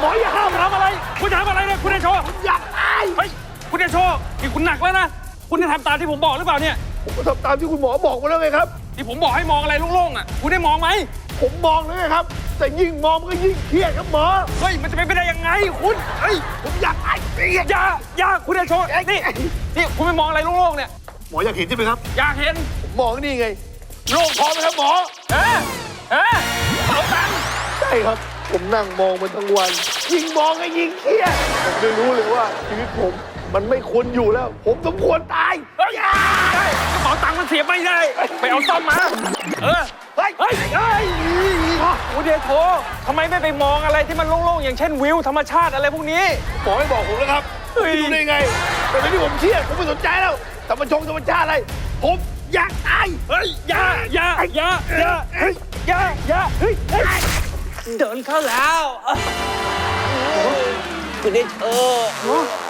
หมออย่าห้ามทำอะไร คุณทำอะไรเนี่ยคุณเดโชอยากตายเฮ้ยคุณเดโชนี่คุณหนักแล้วนะ คุณได้ทำตามที่ผมบอกหรือเปล่าเนี่ย ผมก็ทำตามที่คุณหมอบอกมาแล้วไงครับ ที่ผมบอกให้มองอะไรโล่งๆอะ คุณได้มองไหม ผมมองแล้วไงครับ แต่ยิ่งมองมันก็ยิ่งเครียดครับหมอ เฮ้ย มันจะเป็นไปได้ยังไงคุณเฮ้ย ผมอยากตายเครียดอย่าอย่าคุณเดโชนี่นี่คุณไม่มองอะไรโล่งๆเนี่ย หมออยากเห็นใช่ไหมครับ อยากเห็น ผมมองนี่ไงโล่งพอไหมครับหมอเอ๊ะเอ๊ะเอาตังค์ใช่ครับ ผมนั่งมองมันทั้งวัน ยิ่งมองก็ยิ่งเครียดผมไม่รู้เลยว่าชีวิตผมมันไม่ควรอยู่แล้ว ผมสมควรตายเฮ้ยได้กระเป๋าตังค์มันเสียบไม่ได้ ไปเอาซ่อมมา เออ เฮ้ย เฮ้ยเฮ้ยคุณเดโชทำไมไม่ไปมองอะไรที่มันโล่งๆ อย่างเช่นวิวธรรมชาติอะไรพวกนี้ หมอให้บอกผมแล้วครับเฮ้ยไม่รู้ได้ไง แต่ไม่ที่ผมเครียด ผมไม่สนใจแล้วธรรมชงธรรมชาติอะไร ผมอยากตาย เฮ้ย อย่า อย่า อย่า อย่า เฮ้ย อย่า อย่า เฮ้ย เดินเข้าแล้ว คุณได้เธอ